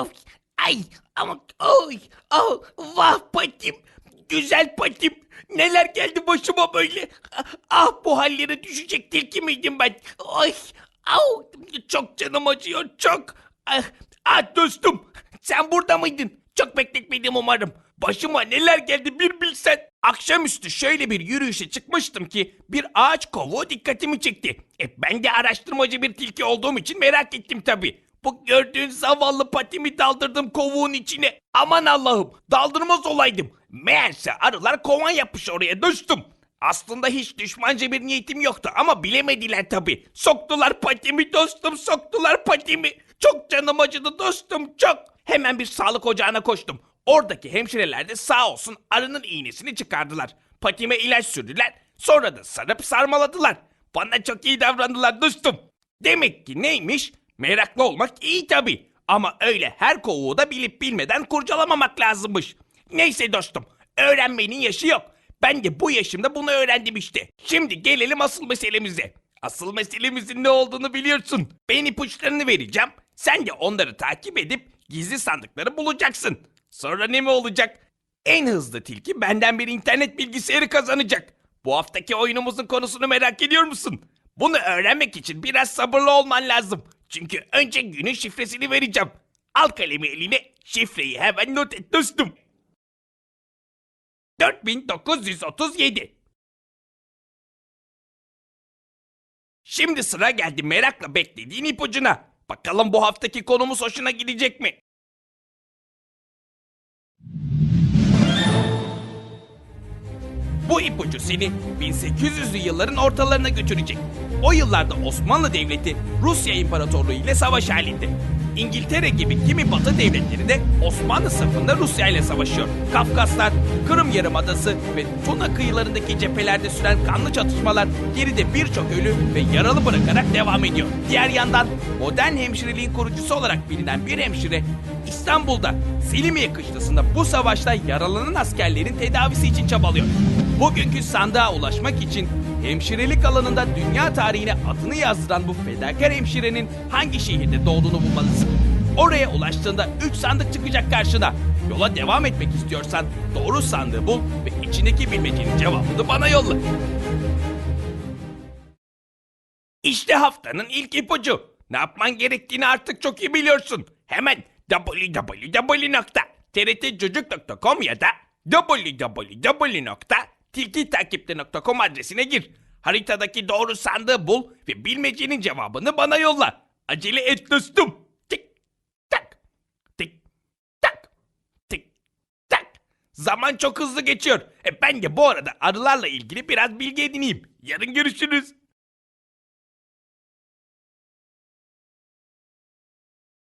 Of, ay ama oy, oh, vah patim, güzel patim. Neler geldi başıma böyle. Ah bu hallere düşecek tilki miydim ben? Ay, au, çok canım acıyor çok. Ah, ah dostum sen burada mıydın? Çok bekletmedim umarım. Başıma neler geldi bir bilsen. Akşamüstü şöyle bir yürüyüşe çıkmıştım ki bir ağaç kovuğu dikkatimi çekti. E ben de araştırmacı bir tilki olduğum için merak ettim tabii. Bu gördüğün zavallı patimi daldırdım kovuğun içine. Aman Allah'ım daldırmaz olaydım. Meğerse arılar kovan yapmış oraya dostum. Aslında hiç düşmanca bir niyetim yoktu ama bilemediler tabii. Soktular patimi dostum soktular patimi. Çok canım acıdı dostum çok. Hemen bir sağlık ocağına koştum. Oradaki hemşireler de sağ olsun arının iğnesini çıkardılar. Patime ilaç sürdüler. Sonra da sarıp sarmaladılar. Bana çok iyi davrandılar dostum. Demek ki neymiş? Meraklı olmak iyi tabi. Ama öyle her kovuğu da bilip bilmeden kurcalamamak lazımmış. Neyse dostum, öğrenmenin yaşı yok. Ben de bu yaşımda bunu öğrendim işte. Şimdi gelelim asıl meselemize. Asıl meselemizin ne olduğunu biliyorsun. Ben ipuçlarını vereceğim. Sen de onları takip edip gizli sandıkları bulacaksın. Sonra ne mi olacak? En hızlı tilki benden bir internet bilgisayarı kazanacak. Bu haftaki oyunumuzun konusunu merak ediyor musun? Bunu öğrenmek için biraz sabırlı olman lazım. Çünkü önce günün şifresini vereceğim. Al kalemi eline, şifreyi hemen not et dostum. 4937 Şimdi sıra geldi merakla beklediğin ipucuna. Bakalım bu haftaki konumuz hoşuna gidecek mi? Bu ipucu seni 1800'lü yılların ortalarına götürecek. O yıllarda Osmanlı Devleti Rusya İmparatorluğu ile savaş halinde. İngiltere gibi kimi batı devletleri de Osmanlı safında Rusya ile savaşıyor. Kafkaslar, Kırım Yarımadası ve Tuna kıyılarındaki cephelerde süren kanlı çatışmalar geride birçok ölü ve yaralı bırakarak devam ediyor. Diğer yandan modern hemşireliğin kurucusu olarak bilinen bir hemşire İstanbul'da Selimiye kışlasında bu savaşta yaralanan askerlerin tedavisi için çabalıyor. Bugünkü sandığa ulaşmak için hemşirelik alanında dünya tarihine adını yazdıran bu fedakar hemşirenin hangi şehirde doğduğunu bulmalısın. Oraya ulaştığında 3 sandık çıkacak karşına. Yola devam etmek istiyorsan doğru sandığı bul ve içindeki bilmecenin cevabını bana yolla. İşte haftanın ilk ipucu. Ne yapman gerektiğini artık çok iyi biliyorsun. Hemen www.trtcocuk.com ya da www.tilkitakipte.com adresine gir. Haritadaki doğru sandığı bul ve bilmecenin cevabını bana yolla. Acele et dostum. Tik tak tik tak tik tak. Zaman çok hızlı geçiyor. E ben de bu arada arılarla ilgili biraz bilgi edineyim. Yarın görüşürüz.